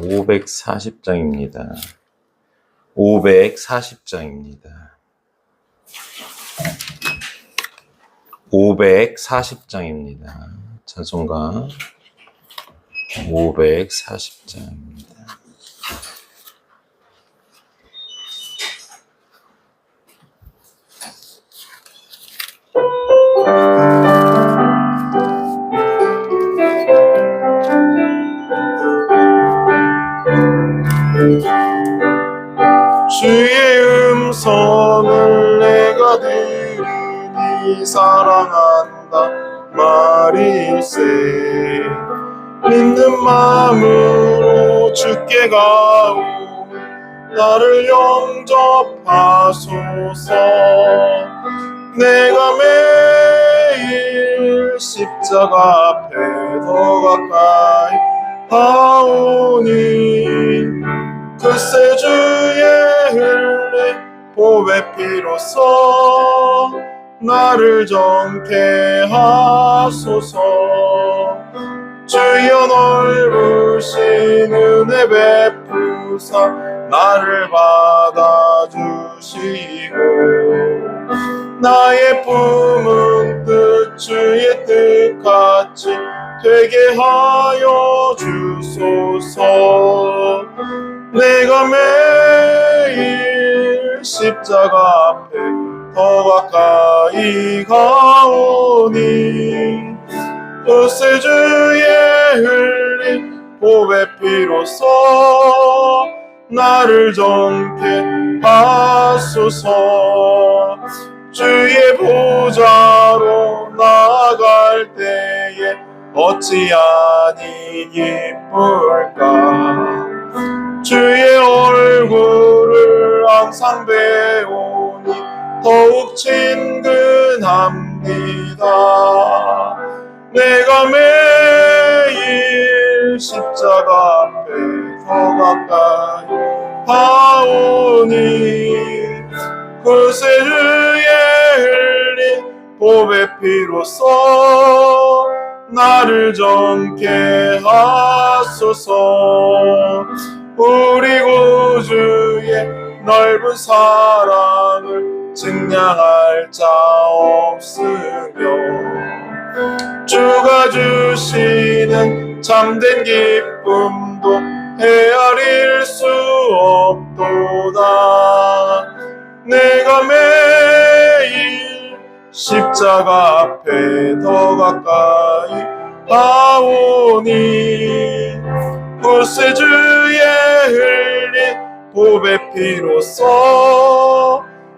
540장입니다. 540장입니다. 540장입니다. 찬송가 540장입니다. 사랑한다 말일세. 믿는 마음으로 주께 가오. 나를 영접하소서. 내가 매일 십자가 앞에 더 가까이 하오니. 글쎄 주의 흘린 보배 피로써 나를 정케 하소서. 주여 넓으신 은혜 베푸사 나를 받아주시고. 나의 품은 뜻 주의 뜻같이 되게 하여 주소서. 내가 매일 십자가 앞에 더 가까이 가오니 글쎄 주의 흘린 보배 피로써 나를 정케 하소서. 주의 보좌로 나아갈 때에 어찌 아니 기쁠까? 주의 얼굴을 항상 배우니 더욱 친근합니다. 내가 매일 십자가 앞에 더 가까이 하오니 글쎄 주의 흘린 보배 피로써 나를 정케 하소서 우리 구주의 넓은 사랑을 증량할 자 없으며 주가 주시는 참된 기쁨도 헤아릴 수 없도다. 내가 매일 십자가 앞에 더 가까이 하오니 글쎄 주의 흘린 보배 피로써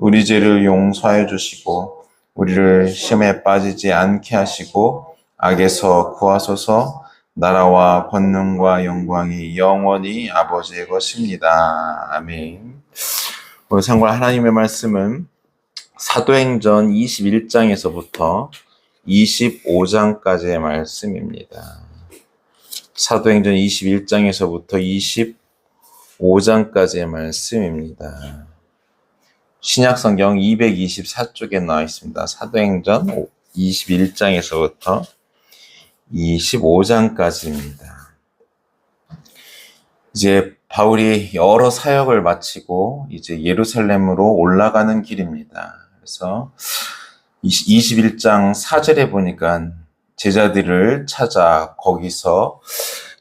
우리 죄를 용서하여 주시고 우리를 시험에 빠지지 않게 하시고 악에서 구하소서 나라와 권능과 영광이 영원히 아버지의 것입니다. 아멘. 오늘 상관 하나님의 말씀은 사도행전 21장에서부터 25장까지의 말씀입니다. 사도행전 21장에서부터 25장까지의 말씀입니다. 신약성경 224쪽에 나와 있습니다. 사도행전 21장에서부터 25장까지입니다. 이제 바울이 여러 사역을 마치고 이제 예루살렘으로 올라가는 길입니다. 그래서 21장 4절에 보니까 제자들을 찾아 거기서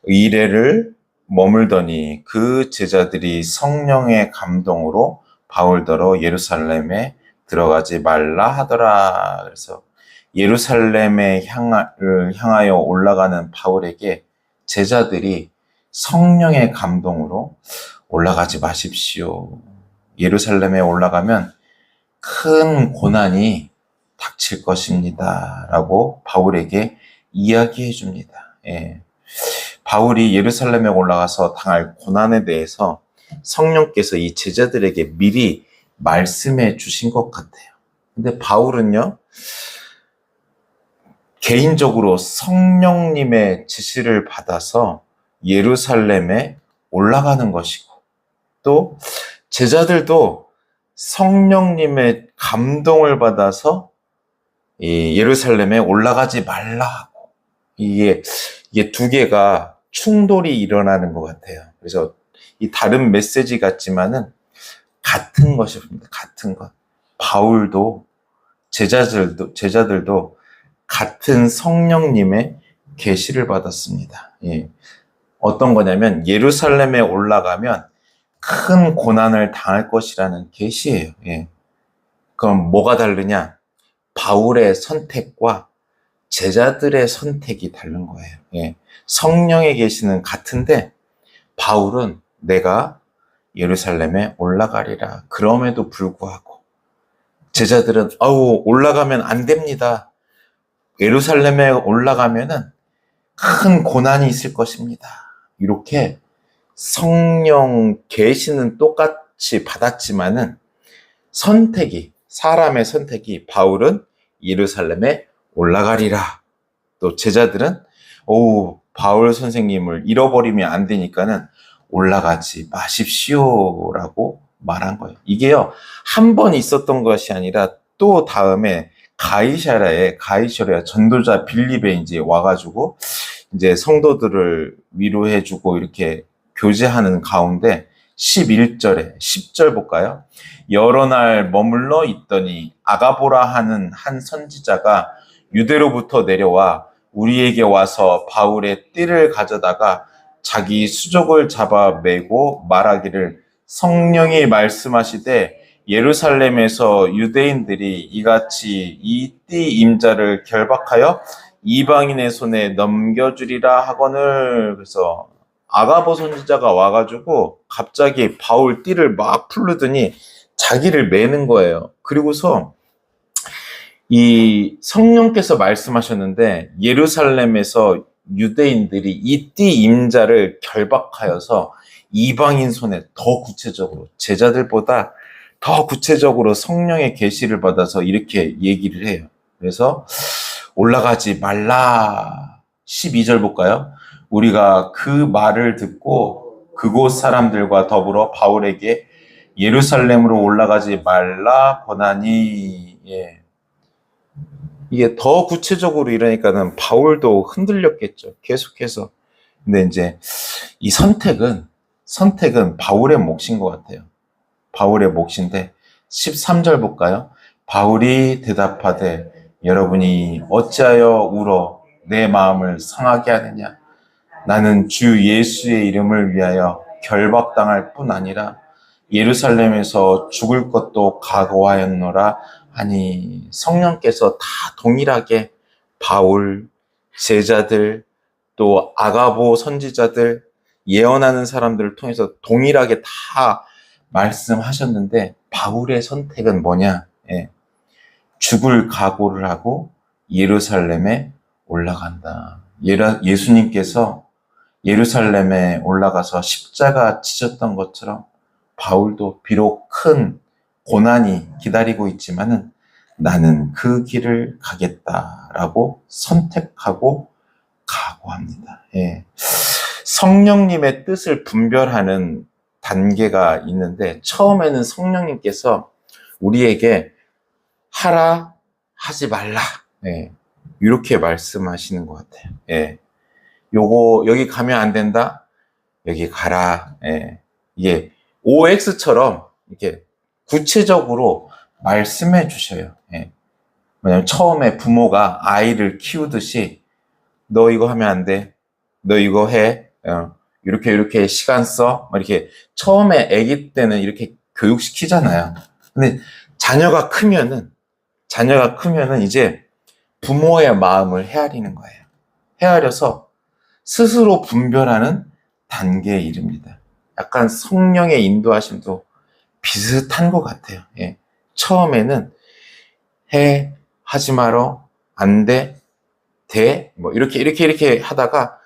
이래를 머물더니 그 제자들이 성령의 감동으로 바울더러 예루살렘에 들어가지 말라 하더라. 그래서 예루살렘에 향하여 올라가는 바울에게 제자들이 성령의 감동으로 올라가지 마십시오. 예루살렘에 올라가면 큰 고난이 닥칠 것입니다. 라고 바울에게 이야기해 줍니다. 예. 바울이 예루살렘에 올라가서 당할 고난에 대해서 성령께서 이 제자들에게 미리 말씀해 주신 것 같아요. 근데 바울은요, 개인적으로 성령님의 지시를 받아서 예루살렘에 올라가는 것이고, 또 제자들도 성령님의 감동을 받아서 이 예루살렘에 올라가지 말라 하고, 이게, 이게 두 개가 충돌이 일어나는 것 같아요. 그래서 이 다른 메시지 같지만은 같은 것입니다. 같은 것. 바울도 제자들도 제자들도 같은 성령님의 계시를 받았습니다. 예. 어떤 거냐면 예루살렘에 올라가면 큰 고난을 당할 것이라는 계시예요. 예. 그럼 뭐가 다르냐? 바울의 선택과 제자들의 선택이 다른 거예요. 예. 성령의 계시는 같은데 바울은 내가 예루살렘에 올라가리라. 그럼에도 불구하고 제자들은 아우 올라가면 안 됩니다. 예루살렘에 올라가면은 큰 고난이 있을 것입니다. 이렇게 성령 계시는 똑같이 받았지만은 선택이 사람의 선택이 바울은 예루살렘에 올라가리라. 또 제자들은 오 바울 선생님을 잃어버리면 안 되니까는 올라가지 마십시오라고 말한 거예요. 이게요 한 번 있었던 것이 아니라 또 다음에 가이샤라에 가이샤라 전도자 빌립에 이제 와가지고 이제 성도들을 위로해주고 이렇게 교제하는 가운데 11절에 10절 볼까요? 여러 날 머물러 있더니 아가보라 하는 한 선지자가 유대로부터 내려와 우리에게 와서 바울의 띠를 가져다가 자기 수족을 잡아 매고 말하기를 성령이 말씀하시되 예루살렘에서 유대인들이 이같이 이 띠 임자를 결박하여 이방인의 손에 넘겨주리라 하거늘 그래서 아가보 선지자가 와가지고 갑자기 바울 띠를 막 풀르더니 자기를 매는 거예요. 그리고서 이 성령께서 말씀하셨는데 예루살렘에서 유대인들이 이 띠 임자를 결박하여서 이방인 손에 더 구체적으로 제자들보다 더 구체적으로 성령의 계시를 받아서 이렇게 얘기를 해요. 그래서 올라가지 말라. 12절 볼까요? 우리가 그 말을 듣고 그곳 사람들과 더불어 바울에게 예루살렘으로 올라가지 말라 권하니 예. 이게 더 구체적으로 이러니까는 바울도 흔들렸겠죠. 계속해서. 근데 이제 이 선택은 선택은 바울의 몫인 것 같아요. 바울의 몫인데 13절 볼까요? 바울이 대답하되 여러분이 어찌하여 울어 내 마음을 상하게 하느냐? 나는 주 예수의 이름을 위하여 결박당할 뿐 아니라 예루살렘에서 죽을 것도 각오하였노라 하니 성령께서 다 동일하게 바울, 제자들, 또 아가보 선지자들, 예언하는 사람들을 통해서 동일하게 다 말씀하셨는데 바울의 선택은 뭐냐? 예. 죽을 각오를 하고 예루살렘에 올라간다. 예수님께서 예루살렘에 올라가서 십자가 지셨던 것처럼 바울도 비록 큰 고난이 기다리고 있지만은 나는 그 길을 가겠다라고 선택하고 각오합니다. 예. 성령님의 뜻을 분별하는 단계가 있는데 처음에는 성령님께서 우리에게 하라 하지 말라 예. 이렇게 말씀하시는 것 같아요. 예. 요거 여기 가면 안 된다. 여기 가라. 예. 이게 OX처럼 이렇게 구체적으로 말씀해 주셔요. 예. 왜냐면 처음에 부모가 아이를 키우듯이 너 이거 하면 안 돼. 너 이거 해. 어, 이렇게 이렇게 시간 써. 막 이렇게 처음에 아기 때는 이렇게 교육시키잖아요. 근데 자녀가 크면은 자녀가 크면은 이제 부모의 마음을 헤아리는 거예요. 헤아려서 스스로 분별하는 단계에 이릅니다. 약간 성령의 인도하심도 비슷한 것 같아요. 예. 처음에는 해, 하지 말어, 안 돼, 돼, 뭐 이렇게 이렇게 이렇게 하다가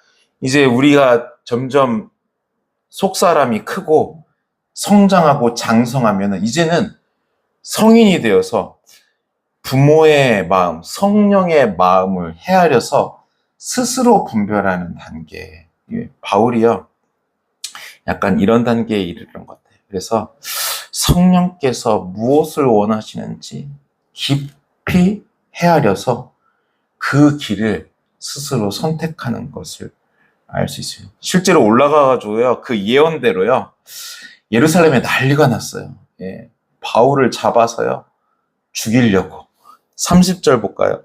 이제 우리가 점점 속 사람이 크고 성장하고 장성하면은 이제는 성인이 되어서 부모의 마음, 성령의 마음을 헤아려서 스스로 분별하는 단계. 예, 바울이요. 약간 이런 단계에 이르는 것 같아요. 그래서 성령께서 무엇을 원하시는지 깊이 헤아려서 그 길을 스스로 선택하는 것을 알 수 있어요. 실제로 올라가가지고요, 그 예언대로요, 예루살렘에 난리가 났어요. 예, 바울을 잡아서요, 죽이려고. 30절 볼까요?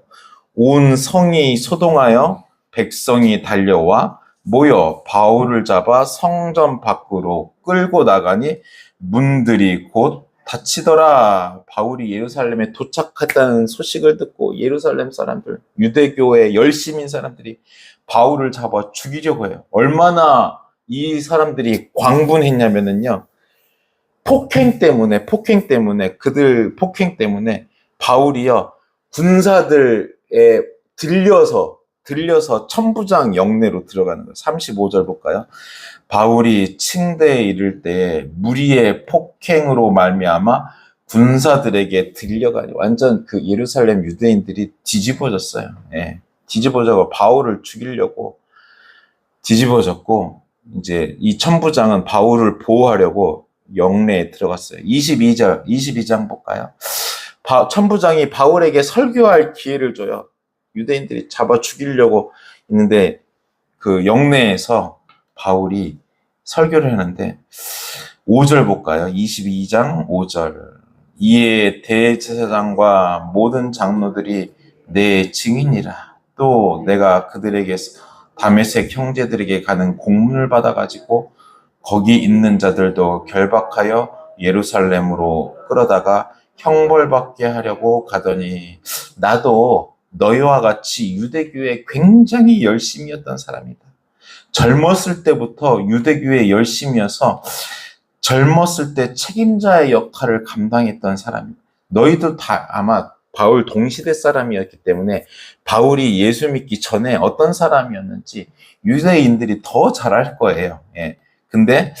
온 성이 소동하여 백성이 달려와 모여 바울을 잡아 성전 밖으로 끌고 나가니 문들이 곧 닫히더라. 바울이 예루살렘에 도착했다는 소식을 듣고 예루살렘 사람들, 유대교의 열심인 사람들이 바울을 잡아 죽이려고 해요. 얼마나 이 사람들이 광분했냐면은요. 폭행 때문에, 폭행 때문에, 그들 폭행 때문에 바울이요. 군사들에 들려서, 들려서 천부장 영내로 들어가는 거예요. 35절 볼까요? 바울이 층대에 이를 때 무리의 폭행으로 말미암아 군사들에게 들려가니 완전 그 예루살렘 유대인들이 뒤집어졌어요. 예. 뒤집어져고 바울을 죽이려고 뒤집어졌고 이제 이 천부장은 바울을 보호하려고 영내에 들어갔어요. 22절, 22장 볼까요? 바- 천부장이 바울에게 설교할 기회를 줘요. 유대인들이 잡아 죽이려고 있는데 그 영내에서 바울이 설교를 하는데 5절 볼까요? 22장 5절. 이에 대제사장과 모든 장로들이 내 증인이라. 또 내가 그들에게 다메섹 형제들에게 가는 공문을 받아가지고 거기 있는 자들도 결박하여 예루살렘으로 끌어다가 형벌받게 하려고 가더니 나도 너희와 같이 유대교에 굉장히 열심이었던 사람이다. 젊었을 때부터 유대교에 열심이어서 젊었을 때 책임자의 역할을 감당했던 사람이다. 너희도 다 아마 바울 동시대 사람이었기 때문에 바울이 예수 믿기 전에 어떤 사람이었는지 유대인들이 더 잘 알 거예요. 예. 근데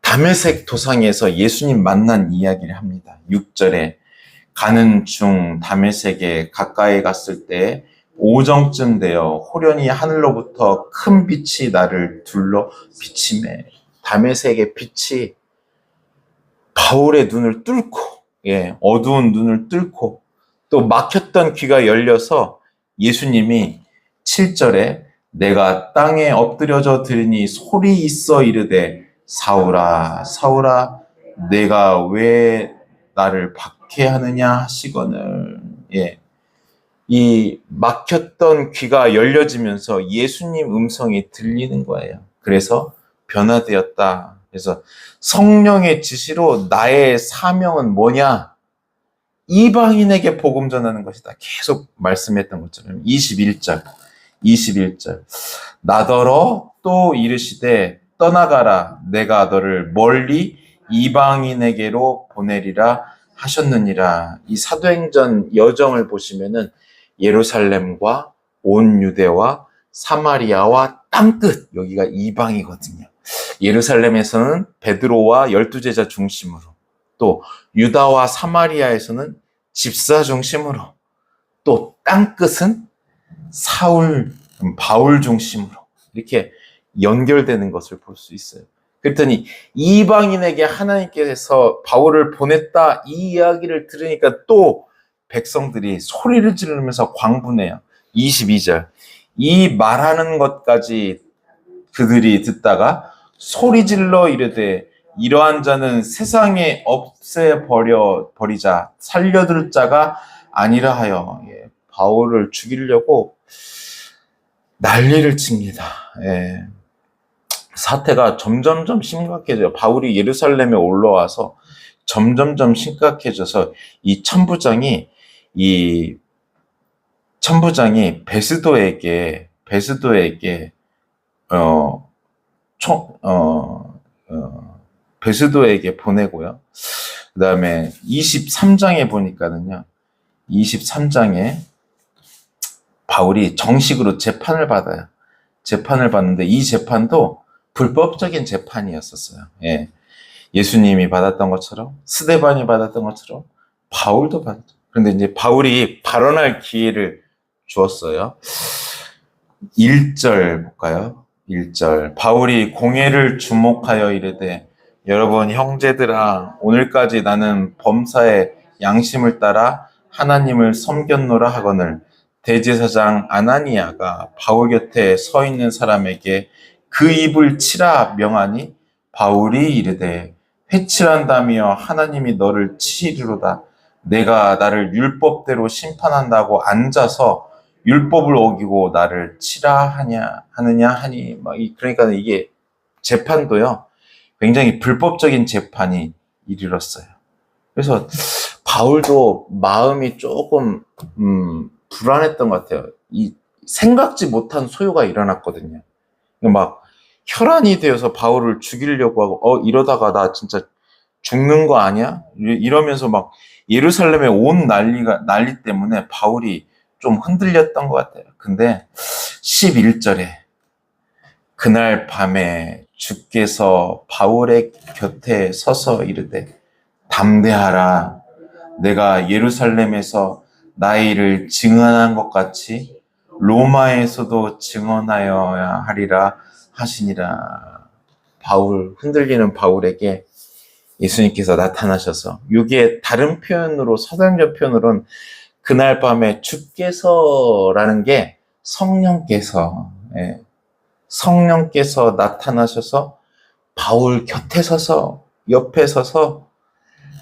다메섹 도상에서 예수님 만난 이야기를 합니다. 6절에 가는 중 다메섹에 가까이 갔을 때 오정쯤 되어 호련히 하늘로부터 큰 빛이 나를 둘러 비침해 다메섹의 빛이 바울의 눈을 뚫고 예, 어두운 눈을 뚫고 또 막혔던 귀가 열려서 예수님이 7절에 내가 땅에 엎드려져 들으니 소리 있어 이르되 사울아 사울아 내가 왜 나를 박 해하느냐 하시거늘 예. 이 막혔던 귀가 열려지면서 예수님 음성이 들리는 거예요. 그래서 변화되었다. 그래서 성령의 지시로 나의 사명은 뭐냐? 이방인에게 복음 전하는 것이다. 계속 말씀했던 것처럼 21절, 21절. 나더러 또 이르시되 떠나가라. 내가 너를 멀리 이방인에게로 보내리라 하셨느니라. 이 사도행전 여정을 보시면은 예루살렘과 온 유대와 사마리아와 땅끝 여기가 이방이거든요. 예루살렘에서는 베드로와 열두 제자 중심으로 또 유다와 사마리아에서는 집사 중심으로 또 땅끝은 사울 바울 중심으로 이렇게 연결되는 것을 볼 수 있어요. 그랬더니 이방인에게 하나님께서 바울을 보냈다 이 이야기를 들으니까 또 백성들이 소리를 지르면서 광분해요. 22절. 이 말하는 것까지 그들이 듣다가 소리 질러 이르되 이러한 자는 세상에 없애 버려 버리자 살려둘 자가 아니라 하여 예, 바울을 죽이려고 난리를 칩니다. 예. 사태가 점점점 심각해져요. 바울이 예루살렘에 올라와서 점점점 심각해져서 이 천부장이 이 천부장이 베스도에게 베스도에게 어, 총, 어, 어, 베스도에게 보내고요. 그 다음에 23장에 보니까는요, 23장에 바울이 정식으로 재판을 받아요. 재판을 받는데 이 재판도 불법적인 재판이었었어요. 예. 예수님이 받았던 것처럼 스데반이 받았던 것처럼 바울도 받았죠. 그런데 이제 바울이 발언할 기회를 주었어요. 1절 볼까요? 1절. 바울이 공회를 주목하여 이르되 여러분 형제들아 오늘까지 나는 범사의 양심을 따라 하나님을 섬겼노라 하거늘 대제사장 아나니아가 바울 곁에 서 있는 사람에게 그 입을 치라 명하니 바울이 이르되 회칠한다며 하나님이 너를 치리로다 내가 나를 율법대로 심판한다고 앉아서 율법을 어기고 나를 치라 하냐 하느냐 하니 막 이- 그러니까 이게 재판도요 굉장히 불법적인 재판이 이르렀어요. 그래서 바울도 마음이 조금 음, 불안했던 것 같아요. 이 생각지 못한 소요가 일어났거든요. 막 혈안이 되어서 바울을 죽이려고 하고 어 이러다가 나 진짜 죽는 거 아니야? 이- 이러면서 막 예루살렘에 온 난리가 난리 때문에 바울이 좀 흔들렸던 것 같아요. 근데 11절에 그날 밤에 주께서 바울의 곁에 서서 이르되 담대하라 내가 예루살렘에서 일을 증언한 것 같이 로마에서도 증언하여야 하리라 하시니라. 바울, 흔들리는 바울에게 예수님께서 나타나셔서, 이게 다른 표현으로, 서당적 표현으로는 그날 밤에 주께서라는 게 성령께서, 예, 성령께서 나타나셔서 바울 곁에 서서, 옆에 서서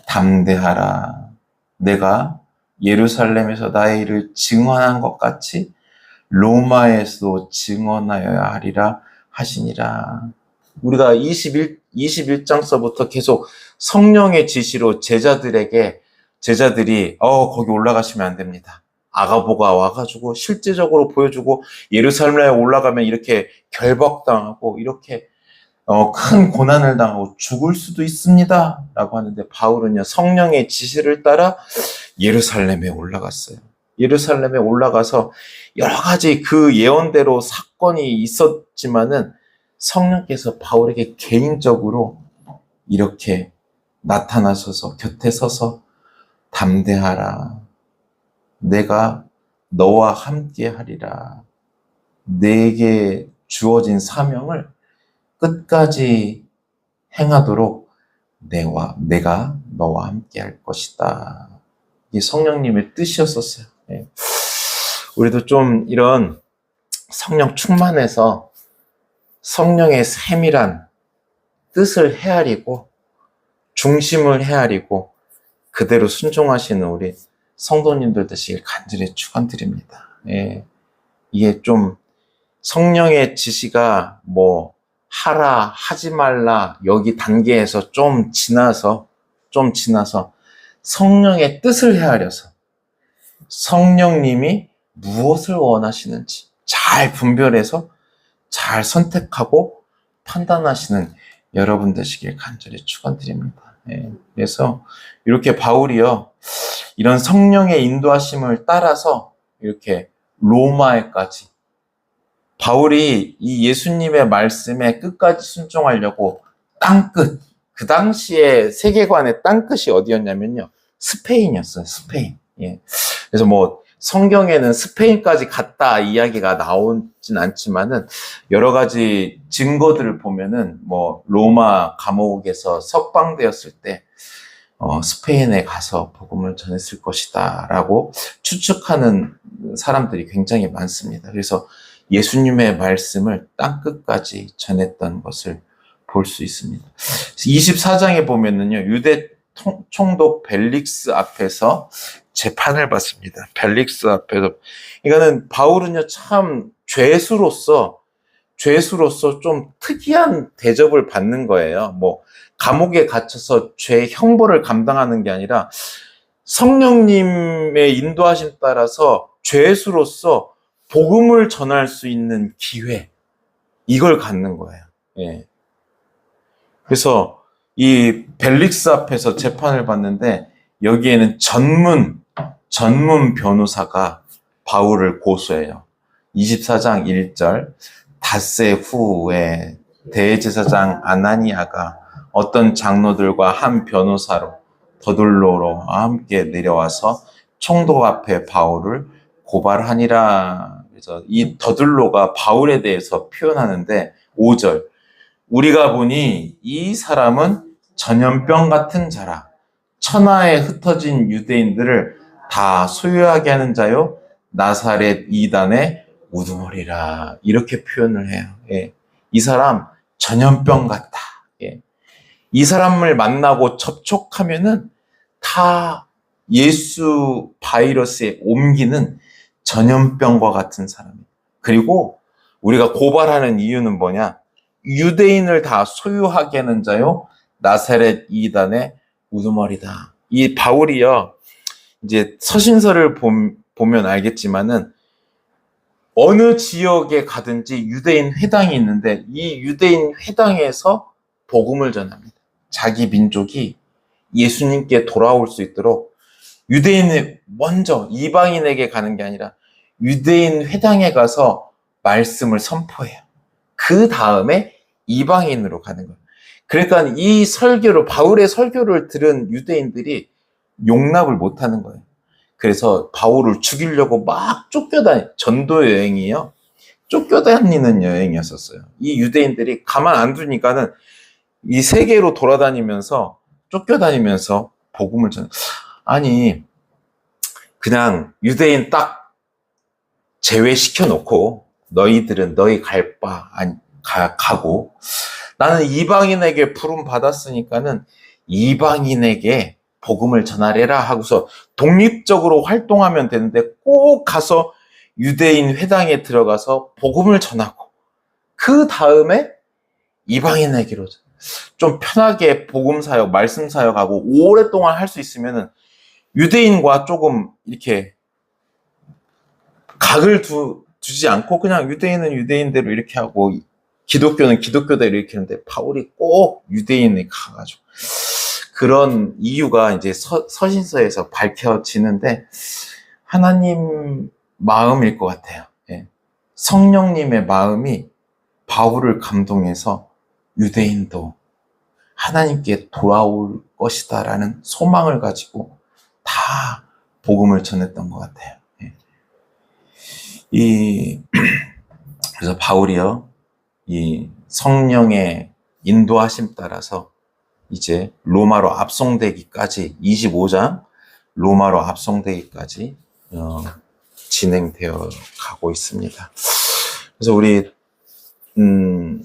담대하라. 내가 예루살렘에서 나의 일을 증언한 것 같이 로마에서도 증언하여야 하리라 하시니라. 우리가 21, 21장서부터 계속 성령의 지시로 제자들에게 제자들이 어 거기 올라가시면 안 됩니다. 아가보가 와가지고 실제적으로 보여주고 예루살렘에 올라가면 이렇게 결박당하고 이렇게 어, 큰 고난을 당하고 죽을 수도 있습니다. 라고 하는데 바울은요 성령의 지시를 따라 예루살렘에 올라갔어요. 예루살렘에 올라가서 여러 가지 그 예언대로 사건이 있었지만은 성령께서 바울에게 개인적으로 이렇게 나타나셔서 곁에 서서 담대하라. 내가 너와 함께 하리라. 내게 주어진 사명을 끝까지 행하도록 내와, 내가 너와 함께 할 것이다. 이게 성령님의 뜻이었었어요. 예. 우리도 좀 이런 성령 충만해서 성령의 세밀한 뜻을 헤아리고 중심을 헤아리고 그대로 순종하시는 우리 성도님들 되시길 간절히 축원드립니다. 예. 이게 좀 성령의 지시가 뭐 하라 하지 말라 여기 단계에서 좀 지나서 좀 지나서 성령의 뜻을 헤아려서 성령님이 무엇을 원하시는지 잘 분별해서 잘 선택하고 판단하시는 여러분 되시길 간절히 축원드립니다. 예, 그래서 이렇게 바울이요 이런 성령의 인도하심을 따라서 이렇게 로마에까지 바울이 이 예수님의 말씀에 끝까지 순종하려고 땅끝 그 당시에 세계관의 땅끝이 어디였냐면요 스페인이었어요 스페인 예. 그래서 뭐 성경에는 스페인까지 갔다 이야기가 나오진 않지만은 여러 가지 증거들을 보면은 뭐 로마 감옥에서 석방되었을 때 어, 스페인에 가서 복음을 전했을 것이다라고 추측하는 사람들이 굉장히 많습니다. 그래서 예수님의 말씀을 땅 끝까지 전했던 것을 볼 수 있습니다. 24장에 보면은요, 유대 통- 총독 벨릭스 앞에서 재판을 받습니다. 벨릭스 앞에서. 이거는 바울은요, 참 죄수로서, 죄수로서 좀 특이한 대접을 받는 거예요. 뭐, 감옥에 갇혀서 죄 형벌을 감당하는 게 아니라 성령님의 인도하심 따라서 죄수로서 복음을 전할 수 있는 기회, 이걸 갖는 거예요. 예. 그래서 이 벨릭스 앞에서 재판을 받는데 여기에는 전문, 전문 변호사가 바울을 고소해요. 24장 1절. 닷새 후에 대제사장 아나니아가 어떤 장로들과 한 변호사로 더둘로로 함께 내려와서 총독 앞에 바울을 고발하니라. 그래서 이 더둘로가 바울에 대해서 표현하는데 5절 우리가 보니 이 사람은 전염병 같은 자라 천하에 흩어진 유대인들을 다 소유하게 하는 자요 나사렛 이단의 우두머리라 이렇게 표현을 해요. 예. 이 사람 전염병 같다. 예. 이 사람을 만나고 접촉하면은 다 예수 바이러스에 옮기는 전염병과 같은 사람이에요. 그리고 우리가 고발하는 이유는 뭐냐? 유대인을 다 소유하게 하는 자요 나사렛 이단의 우두머리다. 이 바울이요. 이제 서신서를 봄- 보면 알겠지만은 어느 지역에 가든지 유대인 회당이 있는데 이 유대인 회당에서 복음을 전합니다. 자기 민족이 예수님께 돌아올 수 있도록 유대인이 먼저 이방인에게 가는 게 아니라 유대인 회당에 가서 말씀을 선포해요. 그 다음에 이방인으로 가는 거예요. 그러니까 이 설교를 바울의 설교를 들은 유대인들이 용납을 못 하는 거예요. 그래서 바울을 죽이려고 막 쫓겨다니 전도 여행이요. 쫓겨다니는 여행이었었어요. 이 유대인들이 가만 안 두니까는 이 세계로 돌아다니면서 쫓겨다니면서 복음을 전 아니 그냥 유대인 딱 제외시켜 놓고 너희들은 너희 갈 바 아니 가, 가고 나는 이방인에게 부름 받았으니까는 이방인에게 복음을 전하래라 하고서 독립적으로 활동하면 되는데 꼭 가서 유대인 회당에 들어가서 복음을 전하고 그 다음에 이방인에게로 좀 편하게 복음 사역, 말씀 사역하고 오랫동안 할 수 있으면은 유대인과 조금 이렇게 각을 두, 두지 않고 그냥 유대인은 유대인대로 이렇게 하고 기독교는 기독교대로 이렇게 하는데 바울이 꼭 유대인에 가가지고 그런 이유가 이제 서, 서신서에서 밝혀지는데 하나님 마음일 것 같아요. 예. 성령님의 마음이 바울을 감동해서 유대인도 하나님께 돌아올 것이다라는 소망을 가지고 다 복음을 전했던 것 같아요. 예. 이 그래서 바울이요 이 성령의 인도하심 따라서 이제 로마로 압송되기까지 25장 로마로 압송되기까지 어, 진행되어 가고 있습니다. 그래서 우리 음,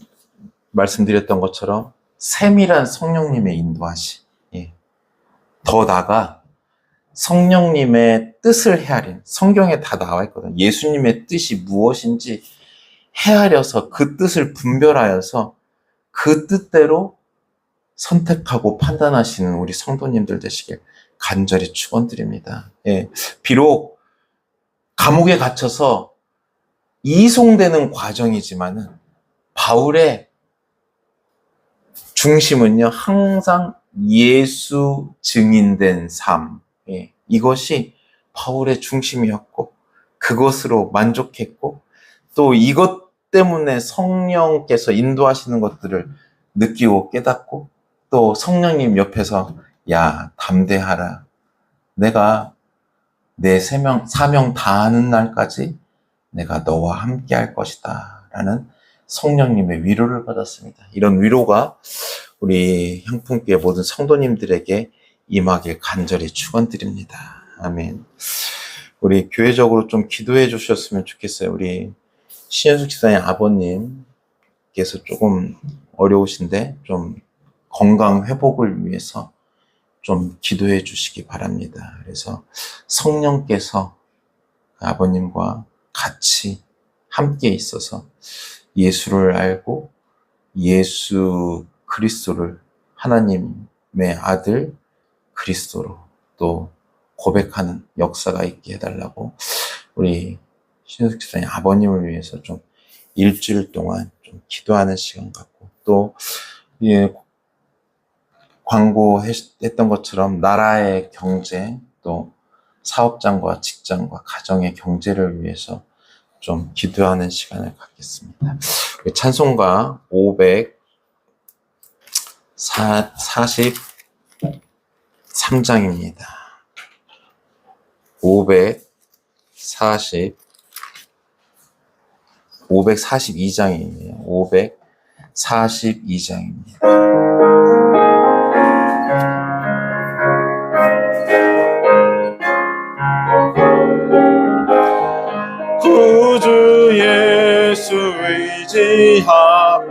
말씀드렸던 것처럼 세밀한 성령님의 인도하심, 예. 더 나가 성령님의 뜻을 헤아린 성경에 다 나와 있거든요. 예수님의 뜻이 무엇인지 헤아려서 그 뜻을 분별하여서 그 뜻대로 선택하고 판단하시는 우리 성도님들 되시길 간절히 축원드립니다. 예. 비록 감옥에 갇혀서 이송되는 과정이지만은 바울의 중심은요 항상 예수 증인된 삶 예. 이것이 바울의 중심이었고 그것으로 만족했고 또 이것 때문에 성령께서 인도하시는 것들을 느끼고 깨닫고 또 성령님 옆에서 야 담대하라. 내가 내 세명, 사명 다하는 날까지 내가 너와 함께 할 것이다. 라는 성령님의 위로를 받았습니다. 이런 위로가 우리 향품교회 모든 성도님들에게 임하길 간절히 축원드립니다. 아멘. 우리 교회적으로 좀 기도해 주셨으면 좋겠어요. 우리 신현숙 지사님 아버님께서 조금 어려우신데 좀 건강 회복을 위해서 좀 기도해 주시기 바랍니다. 그래서 성령께서 아버님과 같이 함께 있어서 예수를 알고 예수 그리스도를 하나님의 아들 그리스도로 또 고백하는 역사가 있게 해달라고 우리 신숙 집사님 아버님을 위해서 좀 일주일 동안 좀 기도하는 시간 갖고 또 예, 광고했던 것처럼 나라의 경제 또 사업장과 직장과 가정의 경제를 위해서 좀 기도하는 시간을 갖겠습니다. 찬송가 543장입니다. 540 542장이에요. 542장입니다. 의지함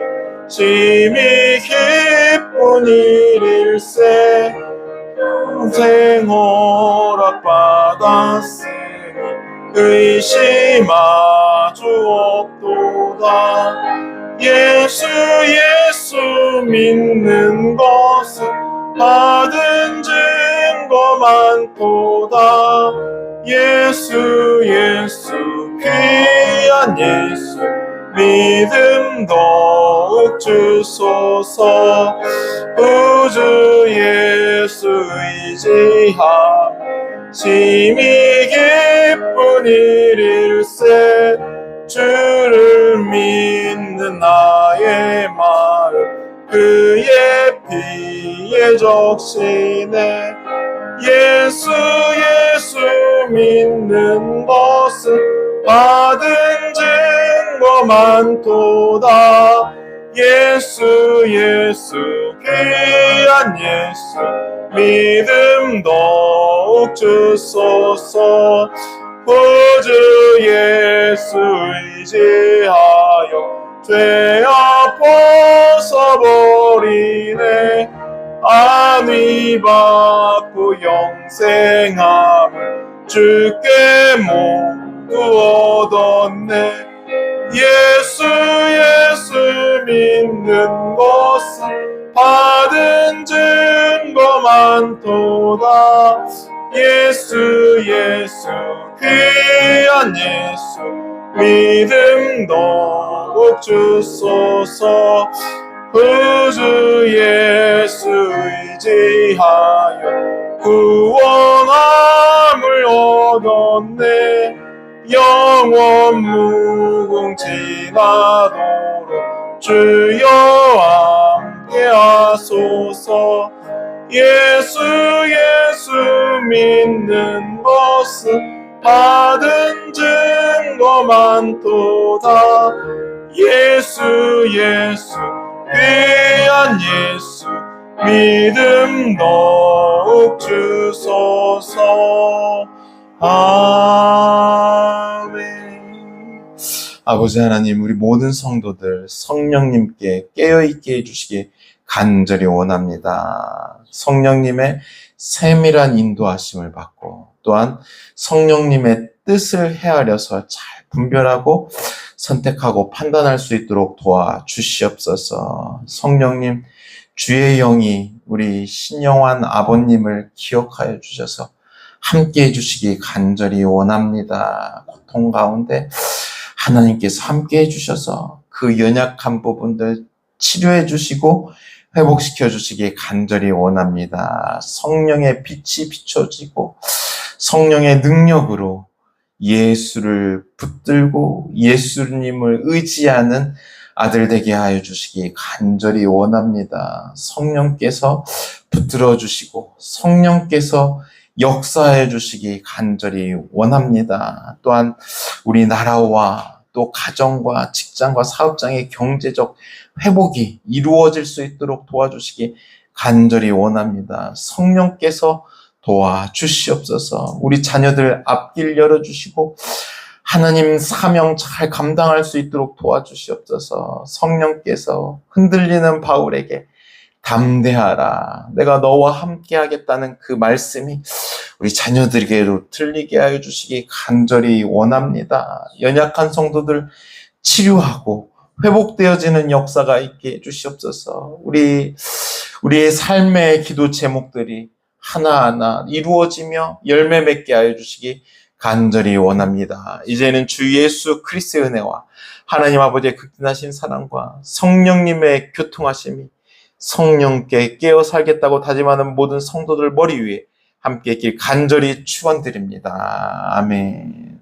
심히 기쁜 일일세. 평생 허락받았으니 의심하주 없도다. 예수 예수 믿는 것은 받은 증거 많도다. 예수 예수 귀한 예수 믿음 더욱 주소서. 우주 예수 의지함 심히 기쁜 일일세. 주를 믿는 나의 마음 그의 피에 적시네 예수 예수 믿는 것은 받은 증거 많도다. 예수 예수 귀한 예수 믿음 더욱 주소서. 구주 예수 의지하여 죄어 벗어버리네. 안위 받고 영생함을 주께 모두 얻었네 예수 예수 믿는 것은 받은 증거 많도다. 예수 예수 귀한 예수 믿음 더욱 주소서. 구주 예수 의지하여 구원함을 얻었네 영원 무궁지나도록 주여 함께 하소서. 예수 예수 믿는 것은 받은 증거 많도다. 예수 예수 귀한 예수 믿음 더욱 주소서. 아멘 아버지 하나님, 우리 모든 성도들 성령님께 깨어있게 해주시기 간절히 원합니다. 성령님의 세밀한 인도하심을 받고 또한 성령님의 뜻을 헤아려서 잘 분별하고 선택하고 판단할 수 있도록 도와 주시옵소서. 성령님, 주의 영이 우리 신영환 아버님을 기억하여 주셔서 함께 해주시기 간절히 원합니다. 고통 가운데 하나님께서 함께 해주셔서 그 연약한 부분들 치료해 주시고 회복시켜 주시기 간절히 원합니다. 성령의 빛이 비춰지고 성령의 능력으로 예수를 붙들고 예수님을 의지하는 아들 되게 하여 주시기 간절히 원합니다. 성령께서 붙들어 주시고 성령께서 역사해 주시기 간절히 원합니다. 또한 우리 나라와 또 가정과 직장과 사업장의 경제적 회복이 이루어질 수 있도록 도와주시기 간절히 원합니다. 성령께서 도와주시옵소서. 우리 자녀들 앞길 열어주시고 하나님 사명 잘 감당할 수 있도록 도와주시옵소서. 성령께서 흔들리는 바울에게 담대하라. 내가 너와 함께 하겠다는 그 말씀이 우리 자녀들에게도 들리게 하여 주시기 간절히 원합니다. 연약한 성도들 치료하고 회복되어지는 역사가 있게 해 주시옵소서. 우리 우리의 삶의 기도 제목들이 하나하나 이루어지며 열매 맺게 하여 주시기 간절히 원합니다. 이제는 주 예수 그리스도의 은혜와 하나님 아버지의 극진하신 사랑과 성령님의 교통하심이 성령께 깨어 살겠다고 다짐하는 모든 성도들 머리 위에 함께 있길 간절히 축원드립니다. 아멘.